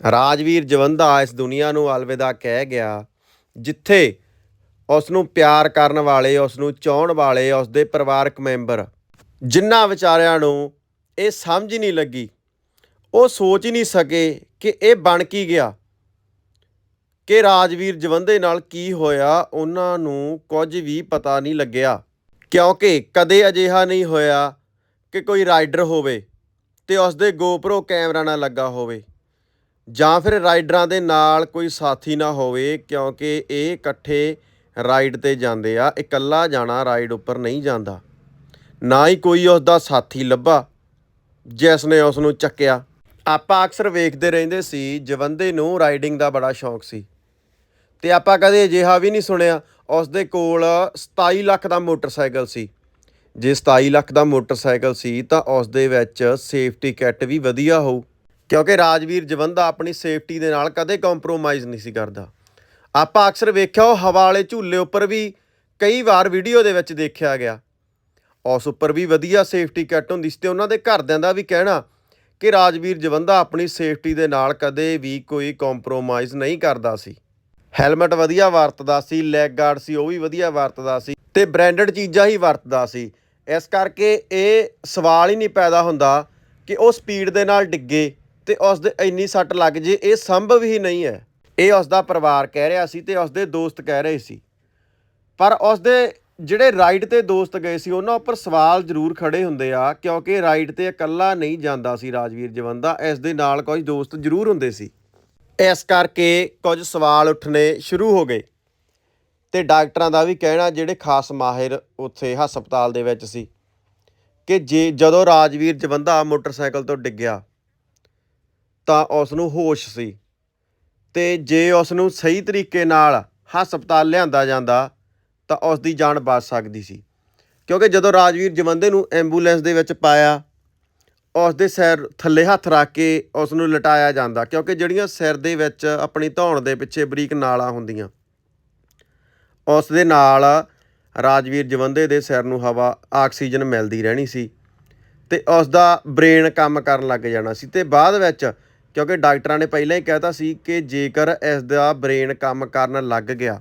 ਰਾਜਵੀਰ ਜਵੰਦਾ ਇਸ ਦੁਨੀਆ ਨੂੰ ਅਲਵਿਦਾ ਕਹਿ ਗਿਆ, ਜਿੱਥੇ ਉਸ ਨੂੰ ਪਿਆਰ ਕਰਨ ਵਾਲੇ ਉਸ ਨੂੰ ਚਾਹਣ ਵਾਲੇ ਉਸ ਦੇ ਪਰਿਵਾਰਕ ਮੈਂਬਰ ਜਿਨ੍ਹਾਂ ਵਿਚਾਰਿਆਂ ਨੂੰ ਇਹ ਸਮਝ ਹੀ ਨਹੀਂ ਲੱਗੀ, ਉਹ ਸੋਚ ਹੀ ਨਹੀਂ ਸਕੇ ਕਿ ਇਹ ਬਣ ਕੀ ਗਿਆ, ਕਿ ਰਾਜਵੀਰ ਜਵੰਦੇ ਨਾਲ ਕੀ ਹੋਇਆ, ਉਹਨਾਂ ਨੂੰ ਕੁਝ ਵੀ ਪਤਾ ਨਹੀਂ ਲੱਗਿਆ, ਕਿਉਂਕਿ ਕਦੇ ਅਜਿਹਾ ਨਹੀਂ ਹੋਇਆ ਕਿ ਕੋਈ ਰਾਈਡਰ ਹੋਵੇ ਤੇ ਉਸ ਦੇ GoPro ਕੈਮਰਾ ਨਾ ਲੱਗਾ ਹੋਵੇ। ਜਾਂ ਫਿਰ ਰਾਈਡਰਾਂ ਦੇ ਨਾਲ ਕੋਈ ਸਾਥੀ ਨਾ ਹੋਵੇ, ਕਿਉਂਕਿ ਇਹ ਇਕੱਠੇ ਰਾਈਡ ਤੇ ਜਾਂਦੇ ਆ, ਇਕੱਲਾ ਜਾਣਾ ਰਾਈਡ ਉੱਪਰ ਨਹੀਂ ਜਾਂਦਾ। ਨਾ ਹੀ ਕੋਈ ਉਸ ਦਾ ਸਾਥੀ ਲੱਭਾ, ਜਿਸ ਨੇ ਉਸ ਨੂੰ ਚੱਕਿਆ। ਆਪਾਂ ਅਕਸਰ ਵੇਖਦੇ ਰਹਿੰਦੇ ਸੀ, ਜਵੰਦੇ ਨੂੰ ਰਾਈਡਿੰਗ ਦਾ ਬੜਾ ਸ਼ੌਂਕ ਸੀ। ਤੇ ਆਪਾਂ ਕਦੇ ਅਜਿਹਾ ਵੀ ਨਹੀਂ ਸੁਣਿਆ ਉਸ ਦੇ ਕੋਲ 27 ਲੱਖ ਦਾ ਮੋਟਰਸਾਈਕਲ ਸੀ। ਜੇ 27 ਲੱਖ ਦਾ ਮੋਟਰਸਾਈਕਲ ਸੀ, ਤਾਂ ਉਸ ਦੇ ਵਿੱਚ ਸੇਫਟੀ ਕਿੱਟ ਵੀ ਵਧੀਆ ਹੋਊ। ਕਿਉਂਕਿ ਰਾਜਵੀਰ ਜਵੰਦਾ ਆਪਣੀ ਸੇਫਟੀ ਦੇ ਨਾਲ ਕਦੇ ਕੰਪਰੋਮਾਈਜ਼ ਨਹੀਂ ਸੀ ਕਰਦਾ। ਆਪਾਂ ਅਕਸਰ ਵੇਖਿਆ ਉਹ ਹਵਾ ਵਾਲੇ ਝੂਲੇ ਉੱਪਰ ਵੀ ਕਈ ਵਾਰ ਵੀਡੀਓ ਦੇ ਵਿੱਚ ਦੇਖਿਆ ਗਿਆ। ਉਸ ਉੱਪਰ ਵੀ ਵਧੀਆ ਸੇਫਟੀ ਕਿੱਟ ਹੁੰਦੀ ਸੀ ਤੇ ਉਹਨਾਂ ਦੇ ਘਰਦਿਆਂ ਦਾ ਵੀ ਕਹਿਣਾ ਕਿ ਰਾਜਵੀਰ ਜਵੰਦਾ ਆਪਣੀ ਸੇਫਟੀ ਦੇ ਨਾਲ ਕਦੇ ਵੀ ਕੋਈ ਕੰਪਰੋਮਾਈਜ਼ ਨਹੀਂ ਕਰਦਾ ਸੀ। ਹੈਲਮਟ ਵਧੀਆ ਵਰਤਦਾ ਸੀ ਲੈਗ ਗਾਰਡ ਸੀ, ਉਹ ਵੀ ਵਧੀਆ ਵਰਤਦਾ ਸੀ ਤੇ ਬ੍ਰਾਂਡਡ ਚੀਜ਼ਾਂ ਹੀ ਵਰਤਦਾ ਸੀ। ਇਸ ਕਰਕੇ ਇਹ ਸਵਾਲ ਹੀ ਨਹੀਂ ਪੈਦਾ ਹੁੰਦਾ ਕਿ ਉਹ ਸਪੀਡ ਦੇ ਨਾਲ ਡਿੱਗੇ ਤੇ ਉਸ ਦੇ ਇੰਨੀ ਸੱਟ ਲੱਗ ਜੇ, ਇਹ ਸੰਭਵ ਹੀ ਨਹੀਂ ਹੈ। ਇਹ ਉਸ ਦਾ ਪਰਿਵਾਰ ਕਹਿ ਰਿਹਾ ਸੀ ਤੇ ਉਸ ਦੇ ਦੋਸਤ ਕਹਿ ਰਹੇ ਸੀ। ਪਰ ਉਸ ਦੇ ਜਿਹੜੇ ਰਾਈਡ ਤੇ ਦੋਸਤ ਗਏ ਸੀ, ਉਹਨਾਂ ਉੱਪਰ ਸਵਾਲ ਜ਼ਰੂਰ ਖੜੇ ਹੁੰਦੇ ਆ, ਕਿਉਂਕਿ ਰਾਈਡ ਤੇ ਇਕੱਲਾ ਨਹੀਂ ਜਾਂਦਾ ਸੀ ਰਾਜਵੀਰ ਜਵੰਦਾ, ਇਸ ਦੇ ਨਾਲ ਕੁਝ ਦੋਸਤ ਜ਼ਰੂਰ ਹੁੰਦੇ ਸੀ। ਇਸ ਕਰਕੇ ਕੁਝ ਸਵਾਲ ਉੱਠਣੇ ਸ਼ੁਰੂ ਹੋ ਗਏ। ਤੇ ਡਾਕਟਰਾਂ ਦਾ ਵੀ ਕਹਿਣਾ, ਜਿਹੜੇ ਖਾਸ ਮਾਹਿਰ ਉੱਥੇ ਹਸਪਤਾਲ ਦੇ ਵਿੱਚ ਸੀ, ਕਿ ਜੇ ਜਦੋਂ ਰਾਜਵੀਰ ਜਵੰਦਾ ਮੋਟਰਸਾਈਕਲ ਤੋਂ ਡਿੱਗਿਆ ਤਾਂ ਉਸ ਨੂੰ ਹੋਸ਼ ਸੀ। ਤੇ ਜੇ ਉਸ ਨੂੰ ਸਹੀ ਤਰੀਕੇ ਨਾਲ ਹਸਪਤਾਲ ਲਿਆਂਦਾ ਜਾਂਦਾ, ਤਾਂ ਉਸ ਦੀ ਜਾਨ ਬਚ ਸਕਦੀ ਸੀ। ਕਿਉਂਕਿ ਜਦੋਂ ਰਾਜਵੀਰ ਜਵੰਦੇ ਨੂੰ ਐਂਬੂਲੈਂਸ ਦੇ ਵਿੱਚ ਪਾਇਆ ਉਸ ਦੇ ਸਿਰ ਥੱਲੇ ਹੱਥ ਰੱਖ ਕੇ ਉਸ ਨੂੰ ਲਟਾਇਆ ਜਾਂਦਾ, ਕਿਉਂਕਿ ਜਿਹੜੀਆਂ ਸਿਰ ਦੇ ਵਿੱਚ ਆਪਣੀ ਧੌਣ ਦੇ ਪਿੱਛੇ ਬਰੀਕ ਨਾਲਾਂ ਹੁੰਦੀਆਂ ਉਸ ਦੇ ਨਾਲ ਰਾਜਵੀਰ ਜਵੰਦੇ ਦੇ ਸਿਰ ਨੂੰ ਹਵਾ, ਆਕਸੀਜਨ ਮਿਲਦੀ ਰਹਿਣੀ ਸੀ ਤੇ ਉਸ ਦਾ ਬ੍ਰੇਨ ਕੰਮ ਕਰਨ ਲੱਗ ਜਾਣਾ ਸੀ। ਤੇ ਬਾਅਦ ਵਿੱਚ ਕਿਉਂਕਿ ਡਾਕਟਰਾਂ ਨੇ ਪਹਿਲਾਂ ਹੀ ਕਹਿਤਾ ਸੀ ਕਿ ਜੇਕਰ ਇਸ ਦਾ ਬ੍ਰੇਨ ਕੰਮ ਕਰਨ ਲੱਗ ਗਿਆ,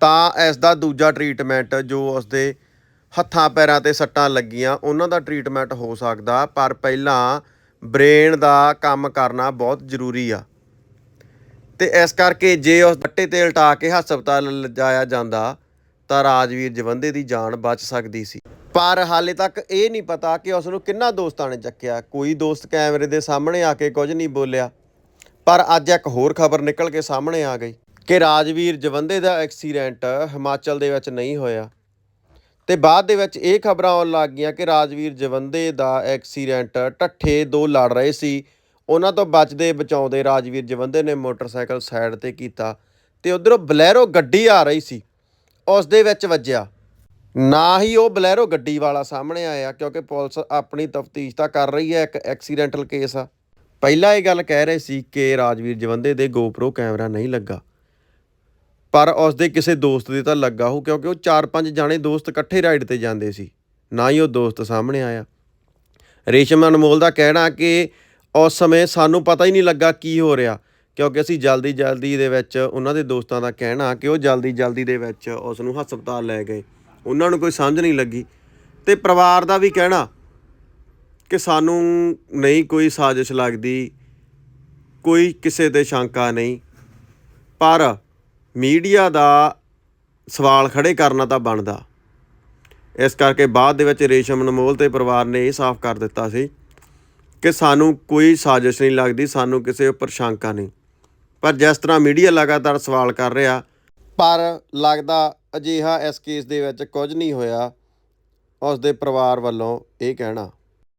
ਤਾਂ ਇਸ ਦਾ ਦੂਜਾ ਟ੍ਰੀਟਮੈਂਟ ਜੋ ਉਸ ਦੇ ਹੱਥਾਂ ਪੈਰਾਂ ਤੇ ਸੱਟਾਂ ਲੱਗੀਆਂ, ਉਹਨਾਂ ਦਾ ਟ੍ਰੀਟਮੈਂਟ ਹੋ ਸਕਦਾ, ਪਰ ਪਹਿਲਾਂ ਬ੍ਰੇਨ ਦਾ ਕੰਮ ਕਰਨਾ ਬਹੁਤ ਜ਼ਰੂਰੀ ਆ। ਤੇ ਇਸ ਕਰਕੇ ਜੇ ਉਸ ਬੱਟੇ ਤੇ ਉਲਟਾ ਕੇ ਹਸਪਤਾਲ ਲਿਜਾਇਆ ਜਾਂਦਾ, ਤਾਂ ਰਾਜਵੀਰ ਜਵੰਦੇ ਦੀ ਜਾਨ ਬਚ ਸਕਦੀ ਸੀ। ਪਰ ਹਾਲੇ ਤੱਕ ਇਹ ਨਹੀਂ ਪਤਾ ਕਿ ਉਸ ਨੂੰ ਕਿੰਨਾ ਦੋਸਤਾਂ ਨੇ ਚੱਕਿਆ। ਕੋਈ ਦੋਸਤ ਕੈਮਰੇ ਦੇ ਸਾਹਮਣੇ ਆ ਕੇ ਕੁਝ ਨਹੀਂ ਬੋਲਿਆ। ਪਰ ਅੱਜ ਇੱਕ ਹੋਰ ਖਬਰ ਨਿਕਲ ਕੇ ਸਾਹਮਣੇ ਆ ਗਈ ਕਿ ਰਾਜਵੀਰ ਜਵੰਦੇ ਦਾ ਐਕਸੀਡੈਂਟ ਹਿਮਾਚਲ ਦੇ ਵਿੱਚ ਨਹੀਂ ਹੋਇਆ। ਤੇ ਬਾਅਦ ਦੇ ਵਿੱਚ ਇਹ ਖਬਰਾਂ ਆਉਣ ਲੱਗ ਗਈਆਂ ਕਿ ਰਾਜਵੀਰ ਜਵੰਦੇ ਦਾ ਐਕਸੀਡੈਂਟ ਠੱਠੇ ਦੋ ਲੜ ਰਹੇ ਸੀ। ਉਹਨਾਂ ਤੋਂ ਬਚਦੇ ਬਚਾਉਂਦੇ ਰਾਜਵੀਰ ਜਵੰਦੇ ਨੇ ਮੋਟਰਸਾਈਕਲ ਸਾਈਡ ਤੇ ਕੀਤਾ ਤੇ ਉਧਰੋਂ ਬਲੈਰੋ ਗੱਡੀ ਆ ਰਹੀ ਸੀ। ਉਸ ਦੇ ਵਿੱਚ ਵੱਜਿਆ। ਨਾ ਹੀ ਉਹ ਬਲੈਰੋ ਗੱਡੀ ਵਾਲਾ ਸਾਹਮਣੇ ਆਇਆ, ਕਿਉਂਕਿ ਪੁਲਿਸ ਆਪਣੀ ਤਫਤੀਸ਼ ਤਾਂ ਕਰ ਰਹੀ ਹੈ, ਇੱਕ ਐਕਸੀਡੈਂਟਲ ਕੇਸ ਆ। ਪਹਿਲਾਂ ਇਹ ਗੱਲ ਕਹਿ ਰਹੇ ਸੀ ਕਿ ਰਾਜਵੀਰ ਜਵੰਦੇ ਦੇ GoPro ਕੈਮਰਾ ਨਹੀਂ ਲੱਗਾ। ਪਰ ਉਸ ਦੇ ਕਿਸੇ ਦੋਸਤ ਦੇ ਤਾਂ ਲੱਗਾ ਹੋ ਕਿਉਂਕਿ ਉਹ 4-5 ਜਾਣੇ ਦੋਸਤ ਇਕੱਠੇ ਰਾਈਡ ਤੇ ਜਾਂਦੇ ਸੀ। ਨਾ ਹੀ ਉਹ ਦੋਸਤ ਸਾਹਮਣੇ ਆਇਆ। ਰੇਸ਼ਮ ਅਨਮੋਲ ਦਾ ਕਹਿਣਾ ਕਿ ਉਸ ਸਮੇਂ ਸਾਨੂੰ ਪਤਾ ਹੀ ਨਹੀਂ ਲੱਗਾ ਕੀ ਹੋ ਰਿਹਾ, ਕਿਉਂਕਿ ਅਸੀਂ ਜਲਦੀ ਜਲਦੀ ਦੇ ਵਿੱਚ ਉਹਨਾਂ ਦੇ ਦੋਸਤਾਂ ਦਾ ਕਹਿਣਾ ਕਿ ਉਹ ਜਲਦੀ ਜਲਦੀ ਦੇ ਵਿੱਚ ਉਸ ਨੂੰ ਹਸਪਤਾਲ ਲੈ ਗਏ। ਉਹਨਾਂ ਨੂੰ ਕੋਈ ਸਮਝ ਨਹੀਂ ਲੱਗੀ। ਤੇ ਪਰਿਵਾਰ ਦਾ ਵੀ ਕਹਿਣਾ ਕਿ ਸਾਨੂੰ ਨਹੀਂ ਕੋਈ ਸਾਜ਼ਿਸ਼ ਲੱਗਦੀ, ਕੋਈ ਕਿਸੇ ਤੇ ਸ਼ੰਕਾ ਨਹੀਂ। ਪਰ ਮੀਡੀਆ ਦਾ ਸਵਾਲ ਖੜੇ ਕਰਨਾ ਤਾਂ ਬਣਦਾ। ਇਸ ਕਰਕੇ ਬਾਅਦ ਦੇ ਵਿੱਚ ਰੇਸ਼ਮ ਅਨਮੋਲ ਤੇ ਪਰਿਵਾਰ ਨੇ ਇਹ ਸਾਫ਼ ਕਰ ਦਿੱਤਾ ਸੀ ਕਿ ਸਾਨੂੰ ਕੋਈ ਸਾਜ਼ਿਸ਼ ਨਹੀਂ ਲੱਗਦੀ, ਸਾਨੂੰ ਕਿਸੇ ਉੱਪਰ ਸ਼ੰਕਾ ਨਹੀਂ। ਪਰ ਜਿਸ ਤਰ੍ਹਾਂ ਮੀਡੀਆ ਲਗਾਤਾਰ ਸਵਾਲ ਕਰ ਰਿਹਾ, ਪਰ ਲੱਗਦਾ ਅਜਿਹਾ ਇਸ ਕੇਸ ਦੇ ਵਿੱਚ ਕੁਝ ਨਹੀਂ ਹੋਇਆ ਉਸ ਦੇ ਪਰਿਵਾਰ ਵੱਲੋਂ ਇਹ ਕਹਿਣਾ।